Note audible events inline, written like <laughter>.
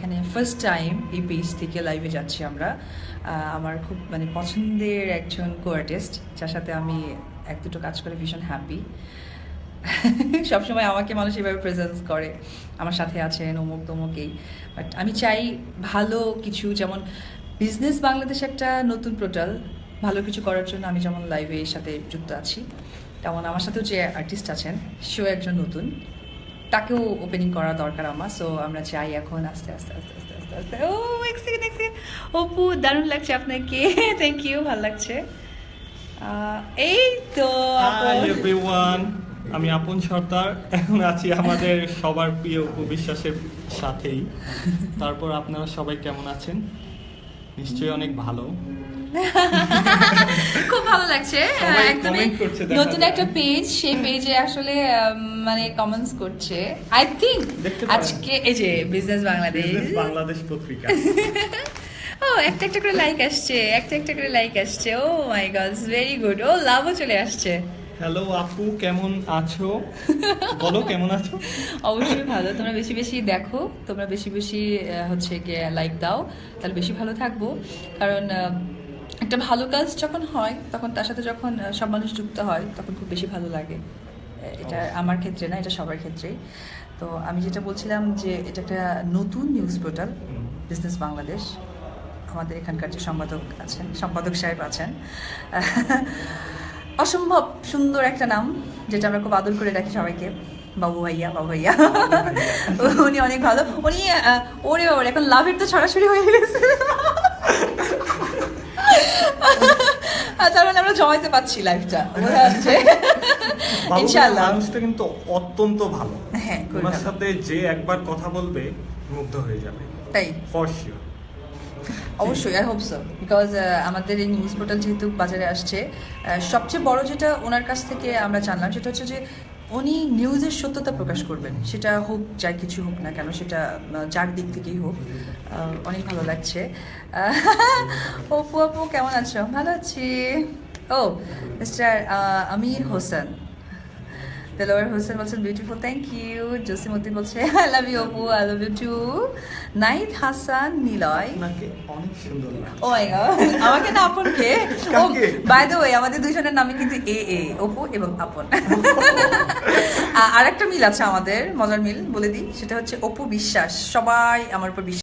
এখানে first time এই page থেকে লাইভে যাচ্ছি আমরা। আমার খুব মানে পছন্দের একজন কো আর্টিস্ট যার সাথে আমি এক দুটো কাজ করে ভীষণ হ্যাপি <laughs> সবসময় আমাকে মানুষ এভাবে প্রেজেন্স করে। আমার সাথে আছেন অমুক তমুকেই বাট আমি চাই ভালো কিছু, যেমন বিজনেস বাংলাদেশ একটা নতুন পোর্টাল ভালো কিছু করার জন্য আমি যেমন লাইভে এর সাথে যুক্ত আছি। তেমন আমার সাথেও যে আর্টিস্ট আছেন, সেও একজন নতুন। তাকেও ওপেনিং করা দরকার আমার সো আমরা চাই এখন আস্তে আস্তে আস্তে আস্তে আস্তে আস্তে। ও এক সেকেন্ড এক সেকেন্ড অপু দারুণ লাগছে আপনাকে। থ্যাংক ইউ ভালো লাগছে। এই তো এভরিওয়ান আমি আপন সর্দার এখন আছি আমাদের <laughs> সবার প্রিয় বিশ্বাসের সাথেই। তারপর আপনারা সবাই কেমন আছেন? নিশ্চয়ই অনেক ভালো। খুব ভালো লাগছে। একদমই নতুন একটা পেজ সেই পেজে আসলে মানে কমেন্টস করছে। আই থিঙ্ক আজকে এই যে বিজনেস বাংলাদেশ বাংলাদেশ পত্রিকা। <laughs> ও একটা একটা করে লাইক আসছে একটা একটা করে লাইক আসছে। Oh my god very good ও লাভও চলে আসছে। হ্যালো আপু কেমন আছো? বলো কেমন আছো? অবশ্যই ভালো। তোমরা বেশি বেশি দেখো তোমরা বেশি বেশি হচ্ছে গিয়ে লাইক দাও। তাহলে বেশি ভালো থাকব। কারণ একটা ভালো কাজ যখন হয় তখন তার সাথে যখন সব মানুষ যুক্ত হয় তখন খুব বেশি ভালো লাগে। এটা আমার ক্ষেত্রে না এটা সবার ক্ষেত্রেই। তো আমি যেটা বলছিলাম যে এটা একটা নতুন নিউজ পোর্টাল বিজনেস বাংলাদেশ আমাদের এখানকার যে সম্পাদক আছেন সম্পাদক সাহেব আছেন। অসম্ভব সুন্দর একটা নাম যেটা আমরা খুব আদর করে রাখি সবাইকে। বাবু ভাইয়া বাবু ভাইয়া। <laughs> উনি অনেক ভালো। উনি ওরে বাবা এখন লাভের তো ছড়াছড়ি হয়ে গেছে। আমরা জমাইতে পারছি লাইফটা বোঝা যাচ্ছে ইনশাআল্লাহ। মানুষটা কিন্তু অত্যন্ত ভালো। হ্যাঁ ভালো। সাথে যে একবার কথা বলবে মুগ্ধ হয়ে যাবে। তাই? ফর শিওর অবশ্যই আই হোপ সো বিকজ আমাদের এই নিউজ পোর্টাল যেহেতু বাজারে আসছে সবচেয়ে বড় যেটা ওনার কাছ থেকে আমরা জানলাম সেটা হচ্ছে যে উনি নিউজের সত্যতা প্রকাশ করবেন। সেটা হোক যাই কিছু হোক না কেন সেটা যার দিক থেকেই হোক অনেক ভালো লাগছে। অপু <laughs> আপু কেমন আছো? ভালো আছি। ও মিস্টার আমির হোসেন দেলোয়ার হোসেন বলছেন বিউটিফুল থ্যাংক ইউ জসিমুদ্দিন বলছে I love you Apu I love you tonight Hasan Niloy আপনাকে ও আমাকে না আপন কে? ও বাই দ্য ওয়ে আমাদের দুইজনের নামে কিন্তু এ এ অপু এবং আপন। <laughs> আর একটা মিল আছে আমাদের মজার মিল বলে দিই সেটা হচ্ছে অপু বিশ্বাস। সবাই আমার উপর বিশ্বাস